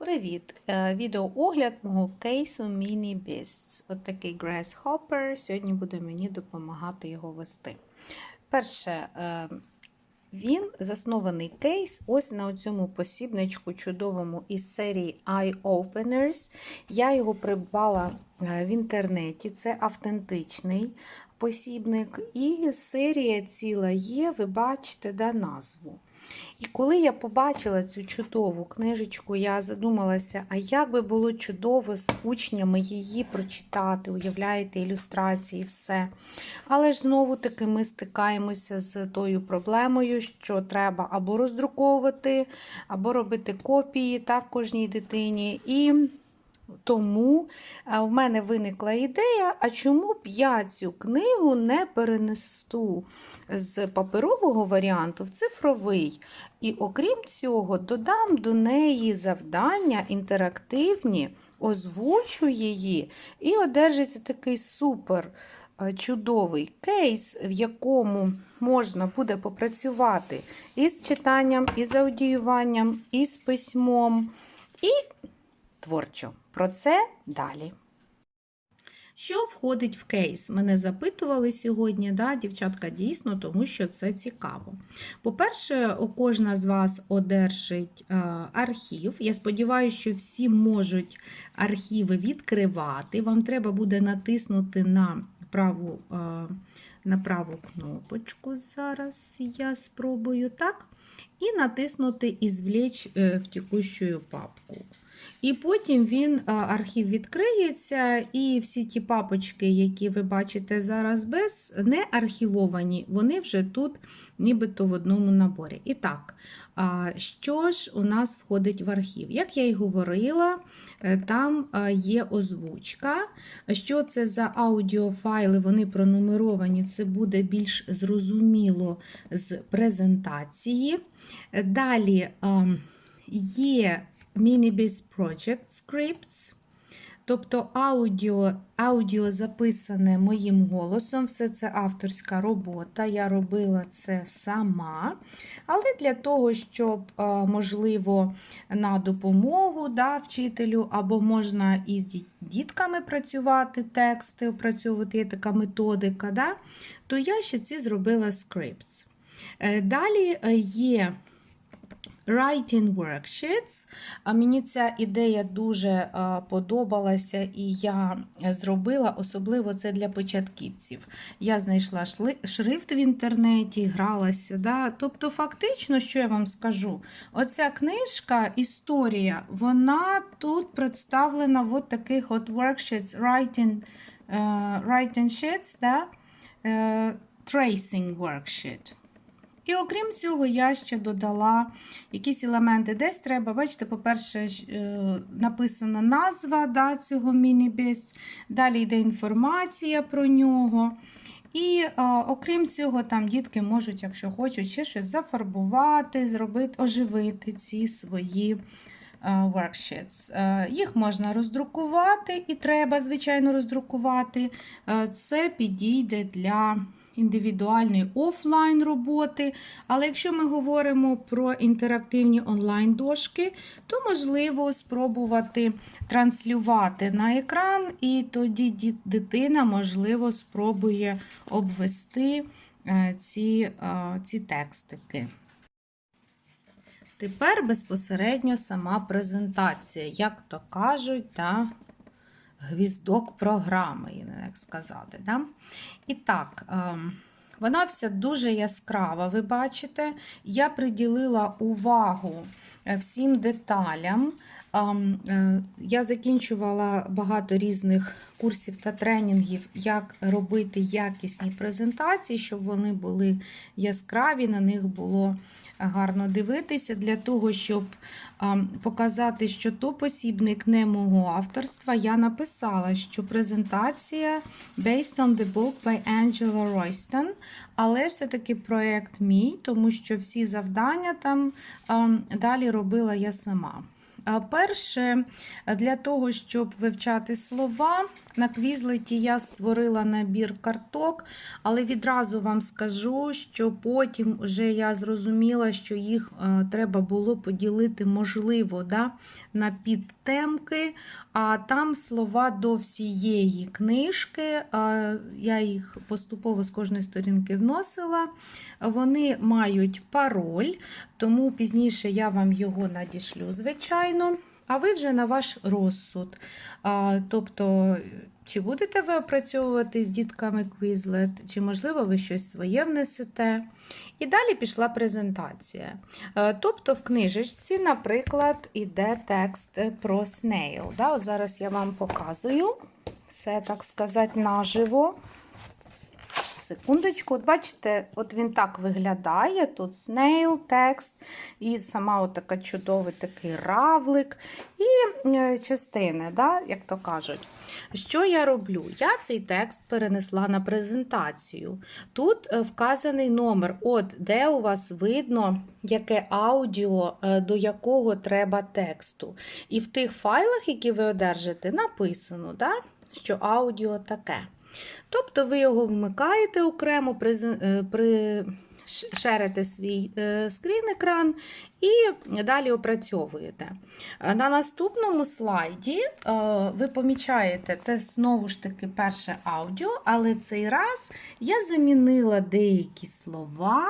Привіт! Е, Відеоогляд мого кейсу Mini Beasts. От такий Grasshopper. Сьогодні буде мені допомагати його вести. Перше, е, він заснований кейс ось на цьому посібничку чудовому із серії Eye Openers. Я його придбала е, в інтернеті. Це автентичний посібник. І серія ціла є, ви бачите, да, назву. І коли я побачила цю чудову книжечку, я задумалася, а як би було чудово з учнями її прочитати, уявляєте, ілюстрації, все. Але ж знову таки ми стикаємося з тою проблемою, що треба або роздруковувати, або робити копії так, кожній дитині. І тому в мене виникла ідея, а чому б я цю книгу не перенесу з паперового варіанту в цифровий. І окрім цього, додам до неї завдання інтерактивні, озвучу її, і одержиться такий супер чудовий кейс, в якому можна буде попрацювати із читанням, із аудіюванням, із письмом. І творчо. Про це далі. Що входить в кейс? Мене запитували сьогодні, да, дівчатка, дійсно, тому що це цікаво. По-перше, кожна з вас одержить е, архів. Я сподіваюся, що всі можуть архіви відкривати. Вам треба буде натиснути на праву, е, на праву кнопочку. Зараз я спробую так. І натиснути «Ізвлечь е, в текущую папку. І потім він архів відкриється, і всі ті папочки, які ви бачите зараз без, не архівовані, вони вже тут нібито в одному наборі. І так, що ж у нас входить в архів? Як я й говорила, е, там є озвучка. Що це за аудіофайли, вони пронумеровані, це буде більш зрозуміло з презентації. Далі є Minibiz Project Scripts, тобто аудіо аудіо записане моїм голосом, все це авторська робота. Я робила це сама. Але для того, щоб, можливо, на допомогу да, вчителю, або можна із дітками працювати, тексти опрацьовувати, є така методика, да, то я ще ці зробила scripts. Е, далі е, є Writing worksheets. Мені ця ідея дуже подобалася, і я зробила, особливо це для початківців. Я знайшла шрифт в інтернеті, гралася. Да? Тобто, фактично, що я вам скажу, оця книжка, історія, вона тут представлена в таких от worksheets, writing, uh, writing sheets, да? uh, tracing worksheet. І окрім цього, я ще додала якісь елементи. Десь треба, бачите, по-перше, е, написана назва да, цього міні-біст, далі йде інформація про нього. І о, окрім цього, там дітки можуть, якщо хочуть, ще щось зафарбувати, зробити, оживити ці свої е, worksheets. Е, їх можна роздрукувати, і треба, звичайно, роздрукувати. Це підійде для індивідуальної офлайн роботи. Але якщо ми говоримо про інтерактивні онлайн-дошки, то можливо спробувати транслювати на екран, і тоді дитина, можливо, спробує обвести е, ці, е, ці текстики. Тепер безпосередньо сама презентація, як то кажуть, та гвіздок програми, як сказати. Да? І так, ем, вона вся дуже яскрава, ви бачите, я приділила увагу е, всім деталям. Ем, е, я закінчувала багато різних курсів та тренінгів, як робити якісні презентації, щоб вони були яскраві, на них було гарно дивитися, для того, щоб показати, що то посібник не мого авторства, я написала, що презентація based on the book by Angela Royston, але все-таки проєкт мій, тому що всі завдання там далі робила я сама. Перше, для того, щоб вивчати слова, На квізлеті я створила набір карток, але відразу вам скажу, що потім вже я зрозуміла, що їх е, треба було поділити, можливо, да, на підтемки, а там слова до всієї книжки. Я їх поступово з кожної сторінки вносила. Вони мають пароль, тому пізніше я вам його надішлю, звичайно. А ви вже на ваш розсуд. А, тобто, чи будете ви опрацьовувати з дітками Quizlet, чи, можливо, ви щось своє внесете. І далі пішла презентація. Е, Тобто, в книжечці, наприклад, іде текст про snail. Да? От зараз я вам показую все, так сказати, наживо. Секундочку, от бачите, от він так виглядає. Тут snail, текст, і сама от чудовий такий равлик, і е, частини, да, як то кажуть. Що я роблю? Я цей текст перенесла на презентацію. Тут е, вказаний номер, от де у вас видно, яке аудіо е, до якого треба тексту. І в тих файлах, які ви одержите, написано, да, що аудіо таке. Тобто ви його вмикаєте окремо, е, при... шерите свій е, скрін-екран і далі опрацьовуєте. На наступному слайді е, ви помічаєте те знову ж таки перше аудіо, але цей раз я замінила деякі слова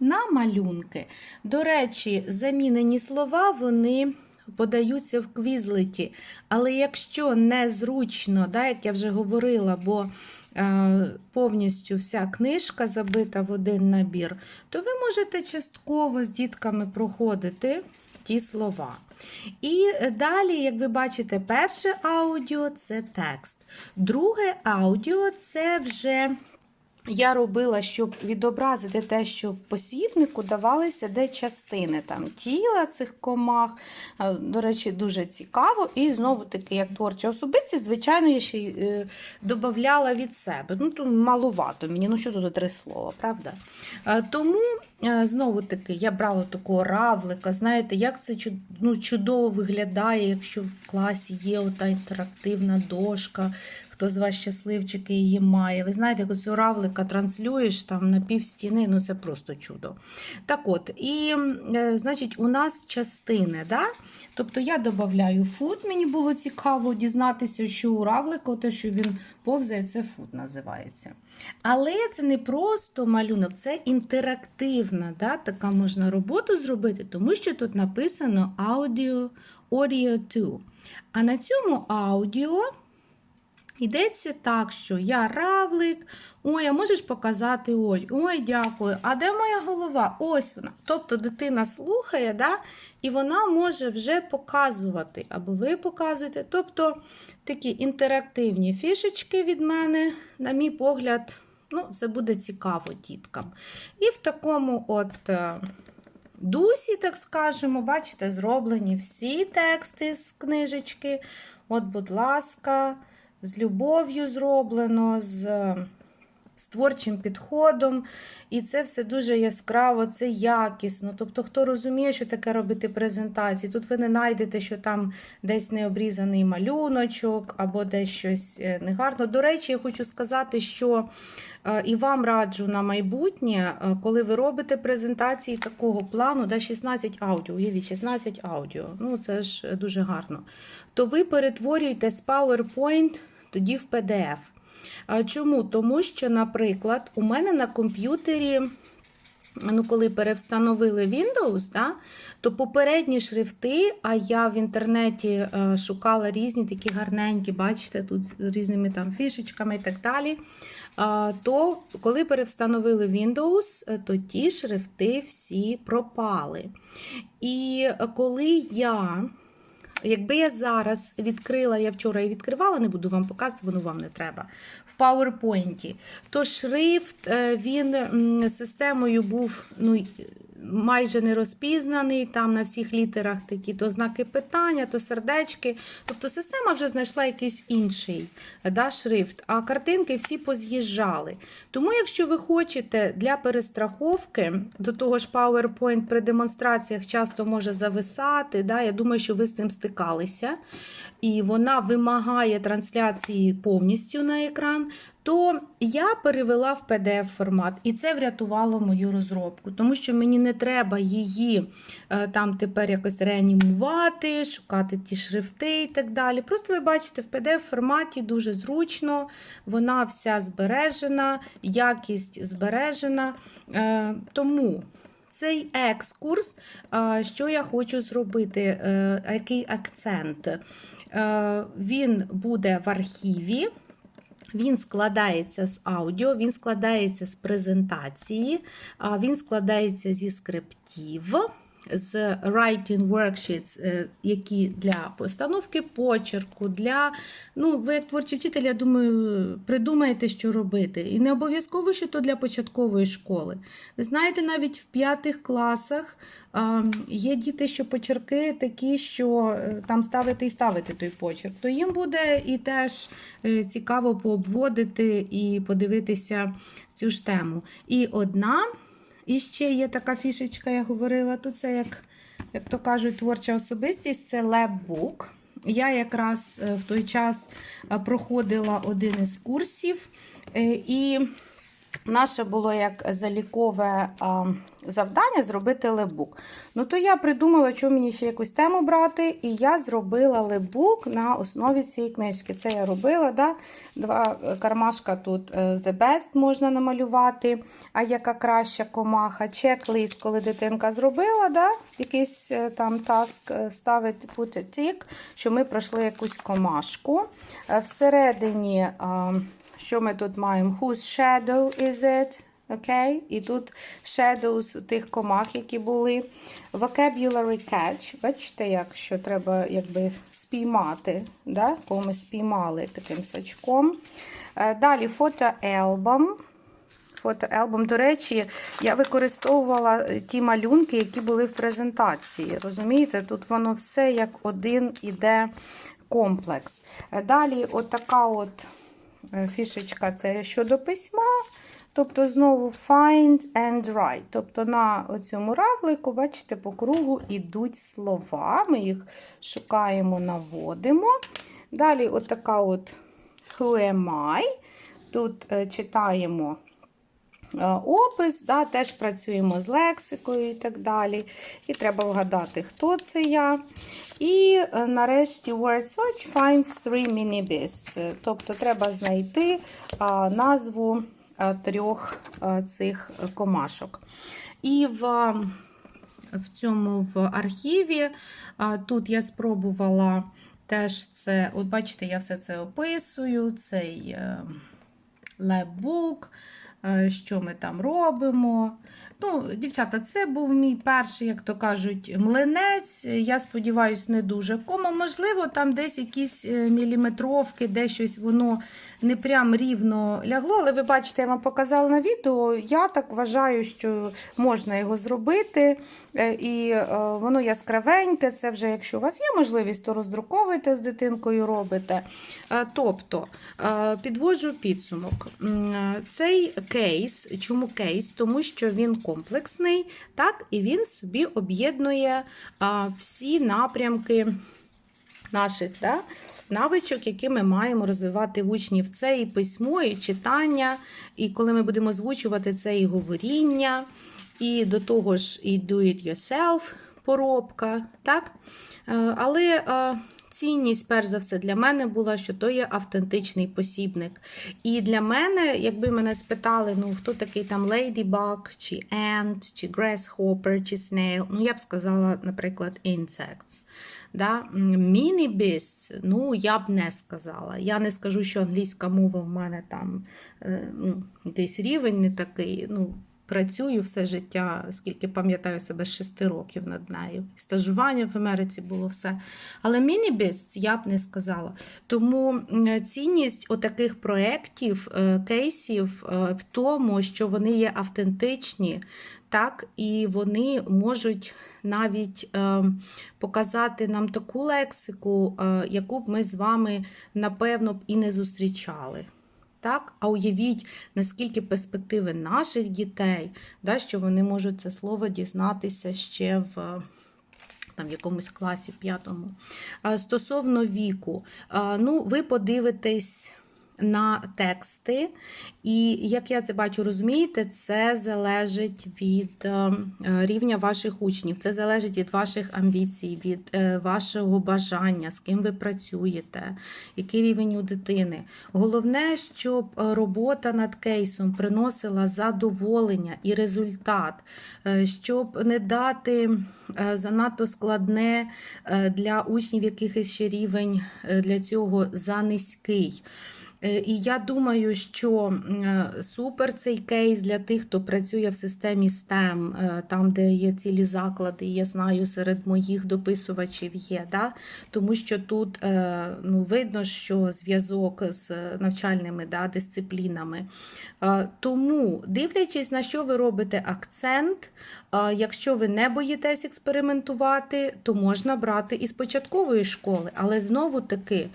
на малюнки. До речі, замінені слова вони подаються в квізлеті. Але якщо незручно, да, як я вже говорила, бо е, повністю вся книжка забита в один набір, то ви можете частково з дітками проходити ті слова. І далі, як ви бачите, перше аудіо це текст. Друге аудіо це вже я робила, щоб відобразити те, що в посібнику давалися де частини там тіла цих комах. Е, До речі, дуже цікаво. І знову таки, як творча особистість, звичайно, я ще й е, додавала від себе. Ну, тут малувато мені, ну що тут три слова, правда? Е, Тому, е, знову таки, я брала такого равлика. Знаєте, як це чуд- ну, чудово виглядає, якщо в класі є ота інтерактивна дошка. Хто з вас щасливчики її має. Ви знаєте, як цю равлика транслюєш там на пів стіни, ну це просто чудо. Так от, і, е, значить, у нас частини, да? Тобто я додаю фут, мені було цікаво дізнатися, що у равлика, те, що він повзає, це фут називається. Але це не просто малюнок, це інтерактивна, да? така можна роботу зробити, тому що тут написано audio, audio 2. А на цьому аудіо Йдеться так, що я равлик, ой, а можеш показати ой, ой, дякую. А де моя голова? Ось вона. Тобто дитина слухає, да, і вона може вже показувати, або ви показуєте. Тобто такі інтерактивні фішечки від мене, на мій погляд, ну, це буде цікаво діткам. І в такому от. е, Дусі, так скажемо, бачите, зроблені всі тексти з книжечки. От, будь ласка, з любов'ю зроблено, з, з творчим підходом. І це все дуже яскраво, це якісно. Тобто, хто розуміє, що таке робити презентації, тут ви не знайдете, що там десь не обрізаний малюночок або десь щось е, негарно. До речі, я хочу сказати, що е, і вам раджу на майбутнє, е, коли ви робите презентації такого плану, да, 16 аудіо, уявіть, 16 аудіо, ну це ж дуже гарно, то ви перетворюєте з PowerPoint тоді в PDF. Чому? Тому що, наприклад, у мене на комп'ютері, ну, коли перевстановили Windows, да, то попередні шрифти, а я в інтернеті е, шукала різні такі гарненькі, бачите, тут з різними там фішечками і так далі. То коли перевстановили Windows, е, то ті шрифти всі пропали. І коли я Якби я зараз відкрила, я вчора і відкривала, не буду вам показувати, воно вам не треба. В PowerPoint, то шрифт е, він системою був ну, майже не розпізнаний, там на всіх літерах такі то знаки питання, то сердечки. Тобто система вже знайшла якийсь інший да, шрифт, а картинки всі поз'їжджали. Тому, якщо ви хочете для перестраховки, до того ж, PowerPoint при демонстраціях часто може зависати. Да, Я думаю, що ви з цим стикалися, і вона вимагає трансляції повністю на екран. То я перевела в PDF формат, і це врятувало мою розробку, тому що мені не треба її е, там тепер якось реанімувати, шукати ті шрифти і так далі. Просто ви бачите, в PDF форматі дуже зручно, вона вся збережена, якість збережена. Е, Тому цей екскурс, е, що я хочу зробити, який акцент? Він буде в архіві. Він складається з аудіо, він складається з презентації, він складається зі скриптів, з writing worksheets, е, які для постановки почерку, для, ну, ви як творчий вчитель, я думаю, придумаєте, що робити. І не обов'язково, що то для початкової школи. Ви знаєте, навіть в п'ятих класах а, є діти, що почерки такі, що е, там ставити і ставити той почерк, то їм буде і теж е, цікаво пообводити і подивитися цю ж тему. І одна, і ще є така фішечка, я говорила, то це як, як то кажуть, творча особистість, це леббук. Я якраз е, в той час е, проходила один із курсів, е, і наше було як залікове а, завдання зробити лебук. Ну, то я придумала, що мені ще якусь тему брати, і я зробила лебук на основі цієї книжки. Це я робила. Да? Два кармашка тут е, The Best можна намалювати, а яка краща комаха. Чек-лист, коли дитинка зробила, да? якийсь е, там таск е, ставить put a tick, що ми пройшли якусь комашку. Е, Всередині. а, що ми тут маємо? Whose shadow is it? Окей? І тут shadows тих комах, які були. Vocabulary catch. Бачите, як що треба якби спіймати, да? кого ми спіймали таким сачком. Е, Далі фотоальбом. Фотоальбом. До речі, я використовувала ті малюнки, які були в презентації. Розумієте, тут воно все як один іде комплекс. Е, Далі, отака от фішечка це щодо письма. Тобто, знову find and write. Тобто на цьому равлику, бачите, по кругу йдуть слова. Ми їх шукаємо, наводимо. Далі, отака от who am I. Тут е, читаємо е, опис, да, теж працюємо з лексикою і так далі. І треба вгадати, хто це я. І е, нарешті word search finds three mini beasts. Е, Тобто треба знайти а, назву трьох цих комашок. І в, в цьому в архіві тут я спробувала теж це, от бачите, я все це описую, цей е, е, що ми там робимо. Ну, Дівчата, це був мій перший, як то кажуть, млинець. Я сподіваюся, не дуже кому. Можливо, там десь якісь е, міліметровки, де щось воно не прям рівно лягло. Але ви бачите, я вам показала на відео. Я так вважаю, що можна його зробити. Е, І е, воно яскравеньке. Це вже, якщо у вас є можливість, то роздруковуйте з дитинкою, робите. Е, Тобто, підводжу підсумок. Цей кейс, чому кейс? Тому що він комплексний, так, і він собі об'єднує всі напрямки наших да, навичок, які ми маємо розвивати учнів. Це і письмо, і читання, і коли ми будемо озвучувати це і говоріння, і до того ж і do it yourself поробка. так? Е, Але е, цінність, перш за все, для мене була, що то є автентичний посібник. І для мене, якби мене спитали, ну хто такий там Ladybug, чи Ant, чи Grasshopper, чи Snail, ну я б сказала, наприклад, Insects. Да? Міні-beasts, ну я б не сказала. Я не скажу, що англійська мова в мене там е, ну, десь рівень не такий. ну, Працюю все життя, скільки пам'ятаю себе з 6 років над нею. Стажування в Америці було все. Але міні-біст я б не сказала. Тому цінність отаких проєктів, е, кейсів е, в тому, що вони є автентичні. так, і вони можуть навіть е, показати нам таку лексику, е, яку б ми з вами, напевно, б і не зустрічали. Так? А уявіть, наскільки перспективи наших дітей, да, що вони можуть це слово дізнатися ще в. е, Там, в якомусь класі, п'ятому. Стосовно віку, ну, ви подивитесь на тексти, і як я це бачу, розумієте, це залежить від е, рівня ваших учнів, це залежить від ваших амбіцій, від е, вашого бажання, з ким ви працюєте, який рівень у дитини. Головне, щоб робота над кейсом приносила задоволення і результат, е, щоб не дати занадто складне для учнів, яких ще рівень для цього занизький. Е, І я думаю, що е, супер цей кейс для тих, хто працює в системі STEM, е, там, де є цілі заклади, я знаю, серед моїх дописувачів є. Да? Тому що тут ну, видно, що зв'язок з навчальними да, дисциплінами. Тому, дивлячись, на що ви робите акцент, якщо ви не боїтесь експериментувати, то можна брати із початкової школи, але знову таки,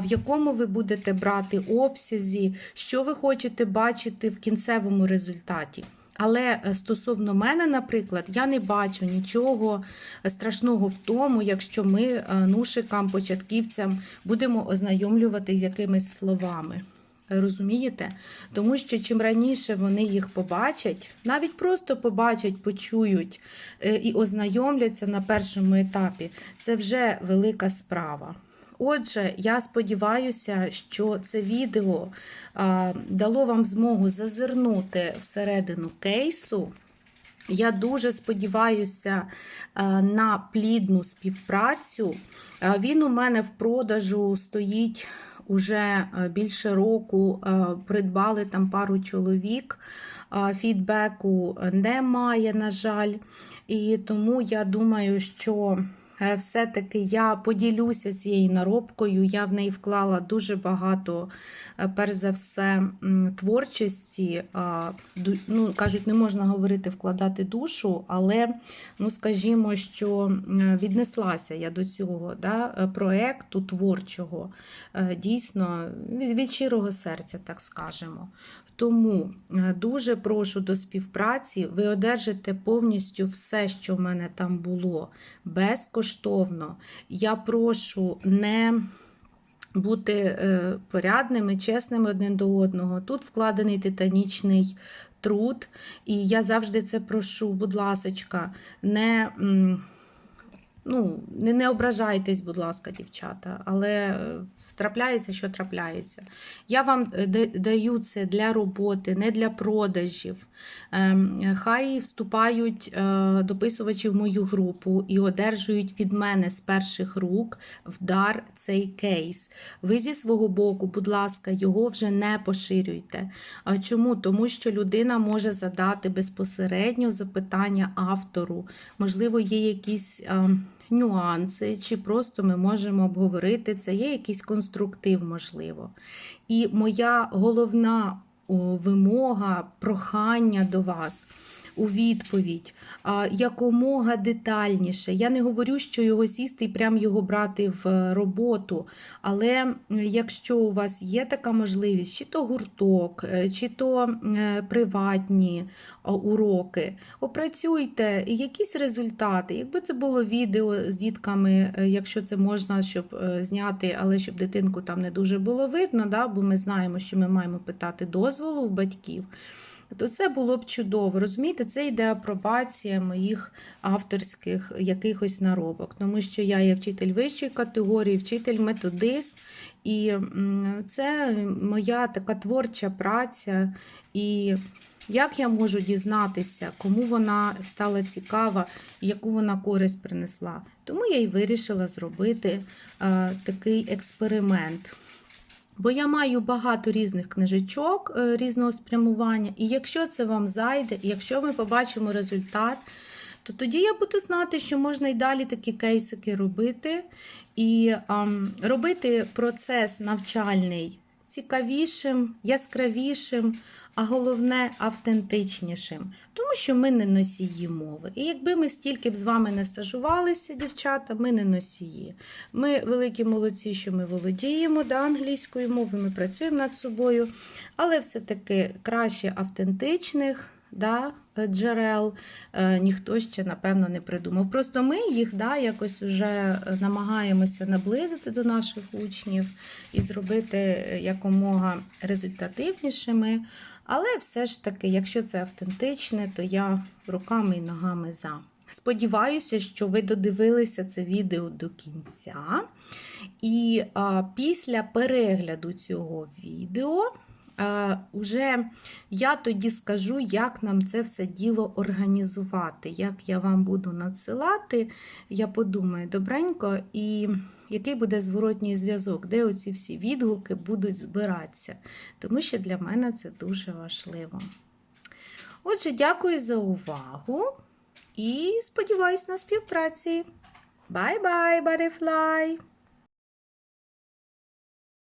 в якому ви будете брати обсязі, що ви хочете бачити в кінцевому результаті. Але е, стосовно мене, наприклад, я не бачу нічого страшного в тому, якщо ми е, нушикам, початківцям будемо ознайомлювати з якимись словами. Розумієте? Тому що чим раніше вони їх побачать, навіть просто побачать, почують е, і ознайомляться на першому етапі, це вже велика справа. Отже, я сподіваюся, що це відео дало вам змогу зазирнути всередину кейсу. Я дуже сподіваюся на плідну співпрацю. Він у мене в продажу стоїть уже більше року. Придбали там пару чоловік. Фідбеку немає, на жаль. І тому я думаю, що все-таки я поділюся цією наробкою. Я в неї вклала дуже багато, е, перш за все, творчості. Ну, кажуть, не можна говорити вкладати душу, але, ну, скажімо, що віднеслася я до цього да, е, проекту творчого е, дійсно від, щирого серця, так скажемо. Тому е, дуже прошу до співпраці. Ви одержите повністю все, що в мене там було, безкоштовно. Я прошу не бути е, порядними, чесними один до одного. Тут вкладений титанічний труд, і я завжди це прошу, будь ласочка, не. Ну, не, не ображайтесь, будь ласка, дівчата, але е, трапляється, що трапляється. Я вам е, даю це для роботи, не для продажів. Ем, Хай вступають е, дописувачі в мою групу і одержують від мене з перших рук в дар цей кейс. Ви зі свого боку, будь ласка, його вже не поширюйте. Чому? Тому що людина може задати безпосередньо запитання автору. Можливо, є якісь. Нюанси, чи просто ми можемо обговорити це, є якийсь конструктив, можливо. І моя головна вимога, прохання до вас у відповідь якомога детальніше. Я не говорю, що його сісти і прям його брати в е, роботу. Але якщо у вас є така можливість, чи то гурток, е, чи то е, приватні уроки, опрацюйте якісь результати. Якби це було відео з дітками, якщо це можна, щоб зняти, але щоб дитинку там не дуже було видно, да, бо ми знаємо, що ми маємо питати дозволу у батьків. То це було б чудово. Розумієте, це йде апробація моїх авторських якихось наробок, тому що я є вчитель вищої категорії, вчитель методист, і це моя така творча праця. І як я можу дізнатися, кому вона стала цікава, яку вона користь принесла? Тому я й вирішила зробити е, такий експеримент. Бо я маю багато різних книжечок е, різного спрямування, і якщо це вам зайде, і якщо ми побачимо результат, то тоді я буду знати, що можна і далі такі кейсики робити, і ам, робити процес навчальний цікавішим, яскравішим, а головне автентичнішим, тому що ми не носії мови. І якби ми стільки б з вами не стажувалися, дівчата, ми не носії. Ми великі молодці, що ми володіємо да, англійською мовою, ми працюємо над собою, але все-таки краще автентичних. Да, джерел е, ніхто ще, напевно, не придумав. Просто ми їх да, якось вже намагаємося наблизити до наших учнів і зробити е, якомога результативнішими. Але все ж таки, якщо це автентичне, то я руками і ногами за. Сподіваюся, що ви додивилися це відео до кінця. І а, після перегляду цього відео. Уже я тоді скажу, як нам це все діло організувати, як я вам буду надсилати. Я подумаю добренько, і який буде зворотній зв'язок, де оці всі відгуки будуть збиратися. Тому що для мене це дуже важливо. Отже, дякую за увагу і сподіваюсь на співпраці. Bye-bye, butterfly!